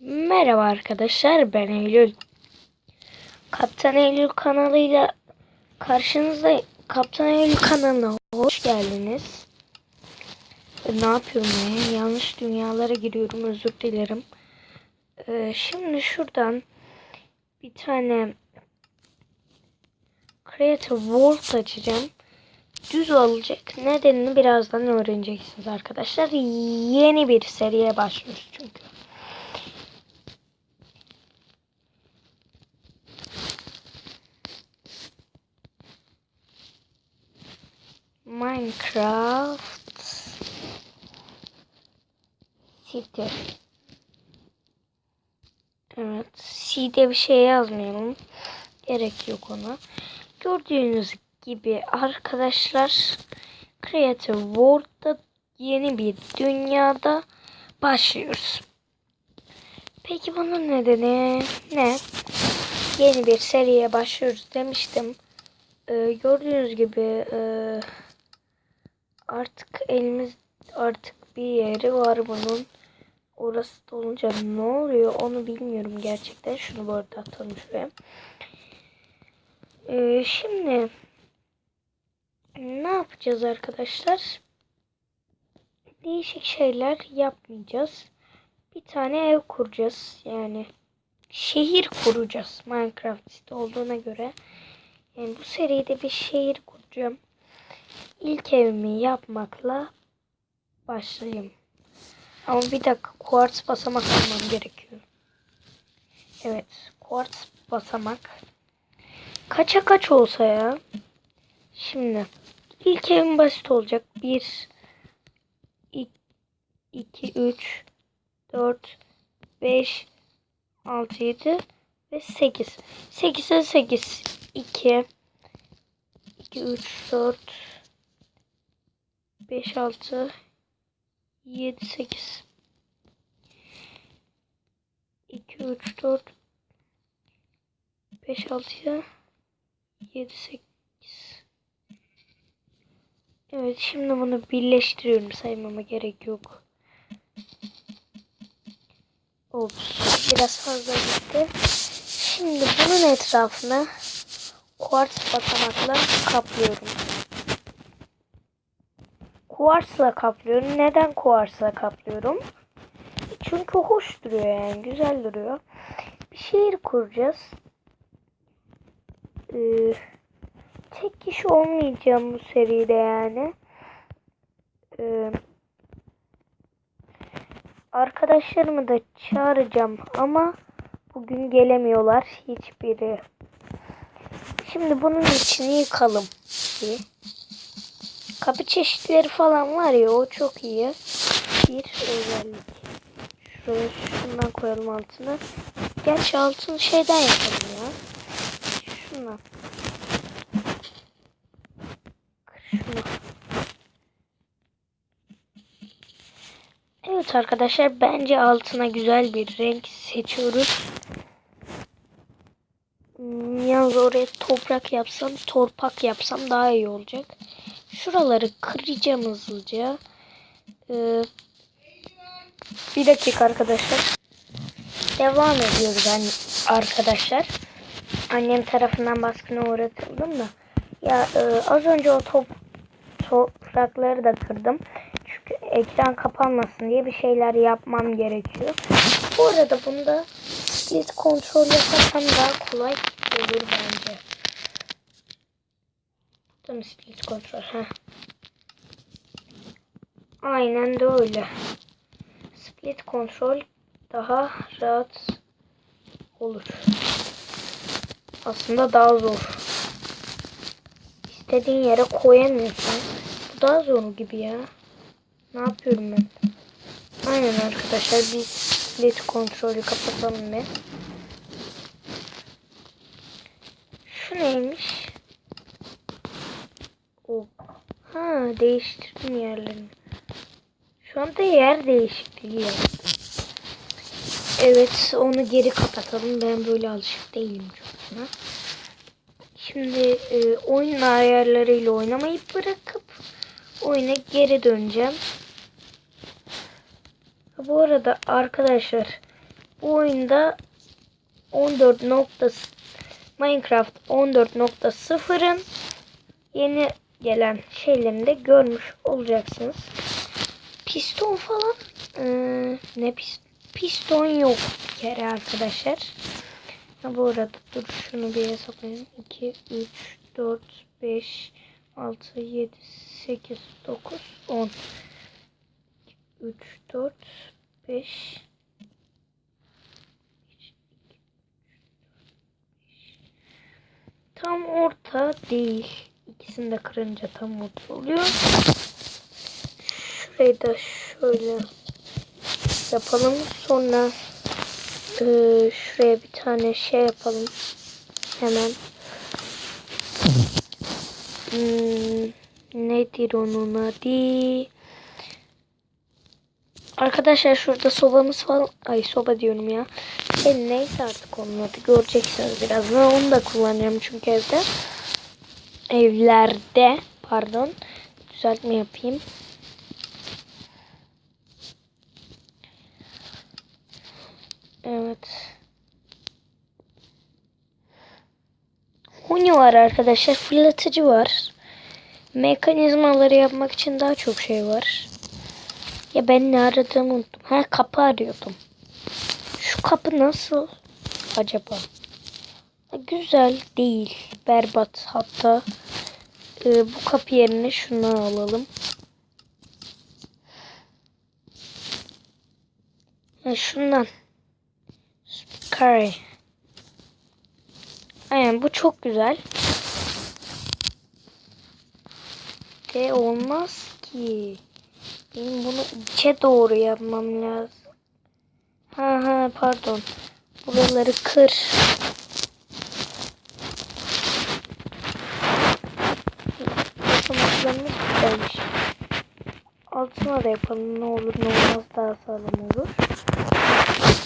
Merhaba arkadaşlar ben Eylül. Kaptan Eylül kanalıyla karşınızda Kaptan Eylül kanalına hoş geldiniz. Ne yapıyorum ya? Yanlış dünyalara giriyorum özür dilerim. Ee, şimdi şuradan bir tane Creative World açacağım. Düz olacak. Nedenini birazdan öğreneceksiniz arkadaşlar. Yeni bir seriye başlıyoruz çünkü. Minecraft City. Evet. C'de bir şey yazmayalım. Gerek yok ona. Gördüğünüz gibi arkadaşlar Creative World'da yeni bir dünyada başlıyoruz. Peki bunun nedeni ne? Yeni bir seriye başlıyoruz demiştim. Ee, gördüğünüz gibi e, artık elimiz artık bir yeri var bunun. Orası dolunca ne oluyor onu bilmiyorum gerçekten. Şunu bu arada atalım şuraya. Ee, şimdi ne yapacağız arkadaşlar? Değişik şeyler yapmayacağız. Bir tane ev kuracağız. Yani şehir kuracağız. Minecraft olduğuna göre. Yani bu seride bir şehir kuracağım. İlk evimi yapmakla başlayayım. Ama bir dakika kuartz basamak almam gerekiyor. Evet kuartz basamak. Kaça kaç olsa ya. Şimdi ilk evim basit olacak. 1 2 3 4 5 6 7 ve 8. 8'e 8 2 2 3 4 5 6 7 8 2 3 4 5 6 7 8 Evet şimdi bunu birleştiriyorum saymama gerek yok. Ops biraz fazla gitti. Şimdi bunun etrafını kuartz basamakla kaplıyorum. Kuartsla kaplıyorum. Neden kuartsla kaplıyorum? Çünkü hoş duruyor yani. Güzel duruyor. Bir şehir kuracağız. Ee, tek kişi olmayacağım bu seride yani. Ee, arkadaşlarımı da çağıracağım ama bugün gelemiyorlar hiçbiri. Şimdi bunun içini yıkalım. Bir. Kapı çeşitleri falan var ya o çok iyi. Bir özellik. Şuraya şundan koyalım altına. Gerçi altını şeyden yapalım ya. Şundan. Şunu. Evet arkadaşlar bence altına güzel bir renk seçiyoruz. Yalnız oraya toprak yapsam, torpak yapsam daha iyi olacak. Şuraları kıracağım hızlıca. Ee, bir dakika arkadaşlar. Devam ediyoruz hani arkadaşlar. Annem tarafından baskına uğratıldım da. Ya e, az önce o top toprakları da kırdım. Çünkü ekran kapanmasın diye bir şeyler yapmam gerekiyor. Bu arada bunda split kontrol yaparsam daha kolay olur bence. Tam split kontrol. Heh. Aynen de öyle. Split kontrol daha rahat olur. Aslında daha zor. İstediğin yere koyamıyorsun. Bu daha zor gibi ya. Ne yapıyorum ben? Aynen arkadaşlar biz split kontrolü kapatalım bir. Şu neymiş? O. Değiştirdim yerlerini. Şu anda yer değişikliği yaptım. Evet onu geri kapatalım. Ben böyle alışık değilim çok buna. Şimdi e, oyun ayarlarıyla oynamayı bırakıp oyuna geri döneceğim. Bu arada arkadaşlar Bu oyunda 14 nokta Minecraft 14.0'ın yeni gelen şeylerini de görmüş olacaksınız. Piston falan eee, ne pis- piston yok bir kere arkadaşlar. Ha, bu arada dur şunu bir hesaplayayım. 2, 3, 4, 5, 6, 7, 8, 9, 10. 3, 4, 5, Tam orta değil. İkisini de kırınca tam orta oluyor. Şurayı da şöyle yapalım. Sonra eee, şuraya bir tane şey yapalım. Hemen. Hmm, nedir onun adı? Arkadaşlar şurada sobamız falan. Ay soba diyorum ya. E, neyse artık onun adı. Göreceksiniz birazdan. Onu da kullanacağım çünkü evde. Evlerde. Pardon. Düzeltme yapayım. Evet. Huni var arkadaşlar. Fırlatıcı var. Mekanizmaları yapmak için daha çok şey var. Ya ben ne aradığımı unuttum. Ha kapı arıyordum. Şu kapı nasıl acaba? Güzel değil. Berbat hatta. Ee, bu kapı yerine şunu alalım. Ha, şundan. Curry. Aynen bu çok güzel. De olmaz ki. Benim bunu içe doğru yapmam lazım. Ha ha pardon. Buraları kır. Altına da yapalım ne olur ne olmaz daha sağlam olur.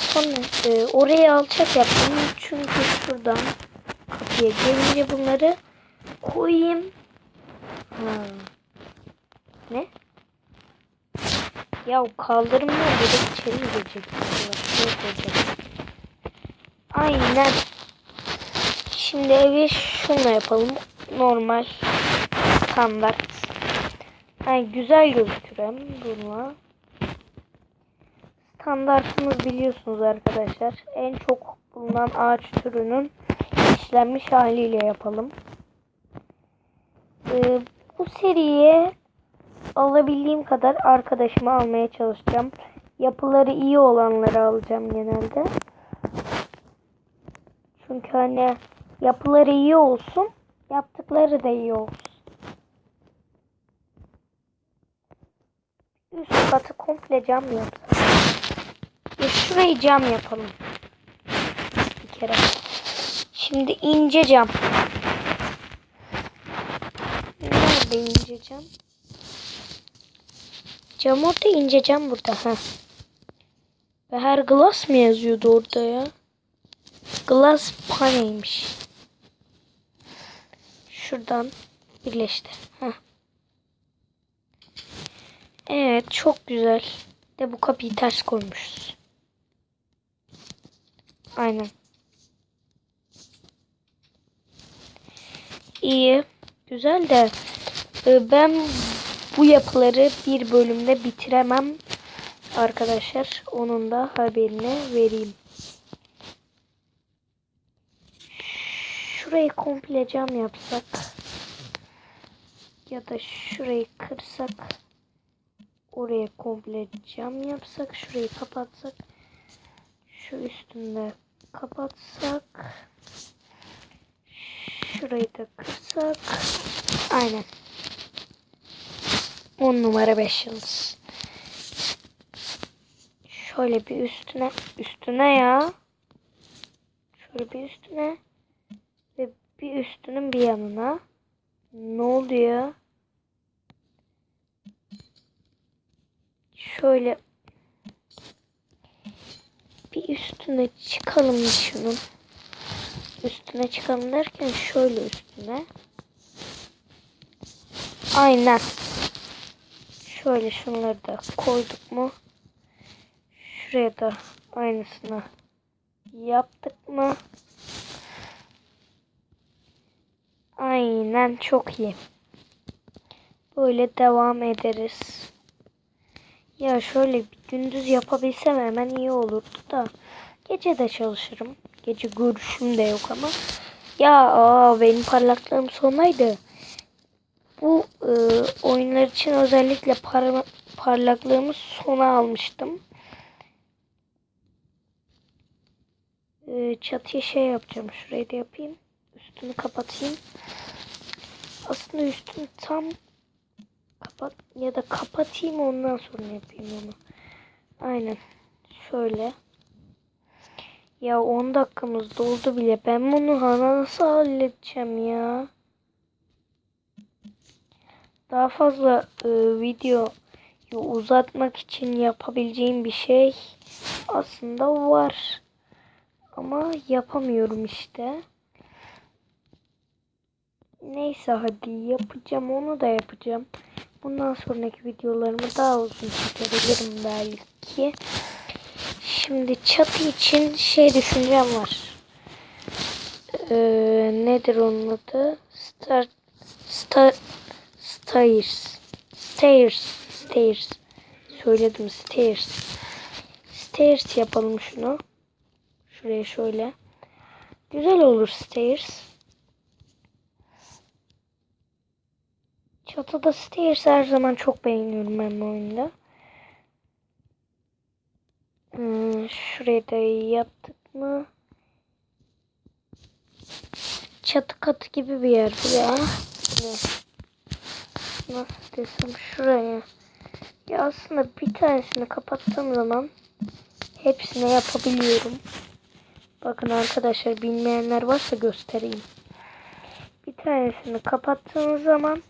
Sonra e, orayı alçak yaptım çünkü şuradan kapıya gelince bunları koyayım. Ha. Ne? Ya kaldırımdan direkt içeri girecek? Aynen. Şimdi evi şunla yapalım. Normal. Standart. Yani güzel gözükür hem bununla. Standartımız biliyorsunuz arkadaşlar. En çok bulunan ağaç türünün işlenmiş haliyle yapalım. Ee, bu seriye alabildiğim kadar arkadaşımı almaya çalışacağım. Yapıları iyi olanları alacağım genelde. Çünkü hani yapıları iyi olsun, yaptıkları da iyi olsun. Üst katı komple cam yapsam. Ya şurayı cam yapalım. Bir kere. Şimdi ince cam. Nerede ince cam? Cam orada ince cam burada. ha. Ve her glass mı yazıyordu orada ya? Glass paneymiş. Şuradan birleştir. Heh. Evet çok güzel. De bu kapıyı ters koymuşuz. Aynen. İyi. Güzel de e, ben bu yapıları bir bölümde bitiremem arkadaşlar. Onun da haberini vereyim. Şurayı komple cam yapsak ya da şurayı kırsak oraya komple cam yapsak şurayı kapatsak şu üstünde kapatsak şurayı da kırsak. Aynen. 10 numara 5 yıldız. Şöyle bir üstüne üstüne ya. Şöyle bir üstüne ve bir üstünün bir yanına. Ne oluyor şöyle bir üstüne çıkalım şunun. Üstüne çıkalım derken şöyle üstüne. Aynen. Şöyle şunları da koyduk mu? Şuraya da aynısını yaptık mı? Aynen çok iyi. Böyle devam ederiz. Ya şöyle bir gündüz yapabilsem hemen iyi olurdu da. Gece de çalışırım. Gece görüşüm de yok ama. Ya aa, benim parlaklığım sonaydı. Bu e, oyunlar için özellikle par parlaklığımı sona almıştım. E, çatıya şey yapacağım. Şurayı da yapayım. Üstünü kapatayım. Aslında üstünü tam kapat ya da kapatayım ondan sonra yapayım onu. Aynen. Şöyle. Ya 10 dakikamız doldu bile. Ben bunu hala nasıl halledeceğim ya? Daha fazla e, videoyu uzatmak için yapabileceğim bir şey aslında var. Ama yapamıyorum işte. Neyse hadi yapacağım onu da yapacağım. Bundan sonraki videolarımı daha uzun çekebilirim belki. Şimdi çatı için şey düşüncem var. Ee, nedir onun adı? Star, star, stairs. Stairs. Stairs. Söyledim stairs. Stairs yapalım şunu. Şuraya şöyle. Güzel olur stairs. Çatıda stairs her zaman çok beğeniyorum ben bu oyunda. Hmm, şurayı da yaptık mı? Çatı katı gibi bir yer bu ya. Nasıl desem şuraya. Ya aslında bir tanesini kapattığım zaman hepsini yapabiliyorum. Bakın arkadaşlar bilmeyenler varsa göstereyim. Bir tanesini kapattığınız zaman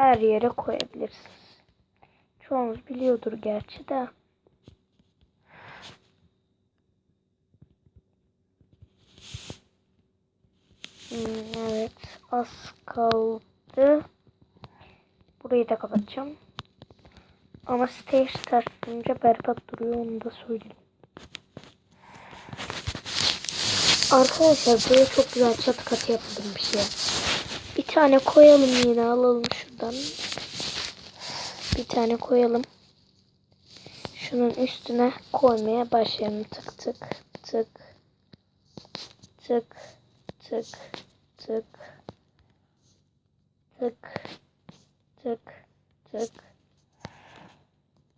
her yere koyabilirsiniz. Çoğunuz biliyordur gerçi de. Hmm, evet az kaldı. Burayı da kapatacağım. Ama stage tartınca berbat duruyor onu da söyleyeyim. Arkadaşlar buraya çok güzel çatı katı yapıldım bir şey tane koyalım yine alalım şuradan. Bir tane koyalım. Şunun üstüne koymaya başlayalım. Tık tık tık. Tık tık tık. Tık tık tık.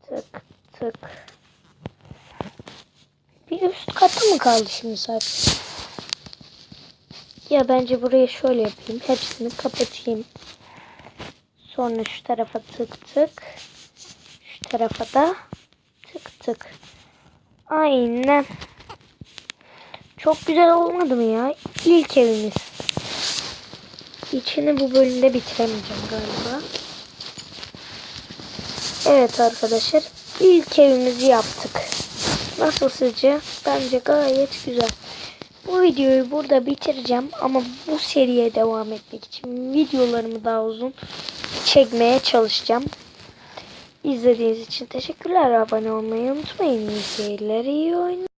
Tık tık. Bir üst katı mı kaldı şimdi sadece? Ya bence burayı şöyle yapayım. Hepsini kapatayım. Sonra şu tarafa tık tık. Şu tarafa da tık tık. Aynen. Çok güzel olmadı mı ya? İlk evimiz. İçini bu bölümde bitiremeyeceğim galiba. Evet arkadaşlar. ilk evimizi yaptık. Nasıl sizce? Bence gayet güzel. Videoyu burada bitireceğim ama bu seriye devam etmek için videolarımı daha uzun çekmeye çalışacağım. İzlediğiniz için teşekkürler. Abone olmayı unutmayın. İyi seyirler, iyi oyunlar.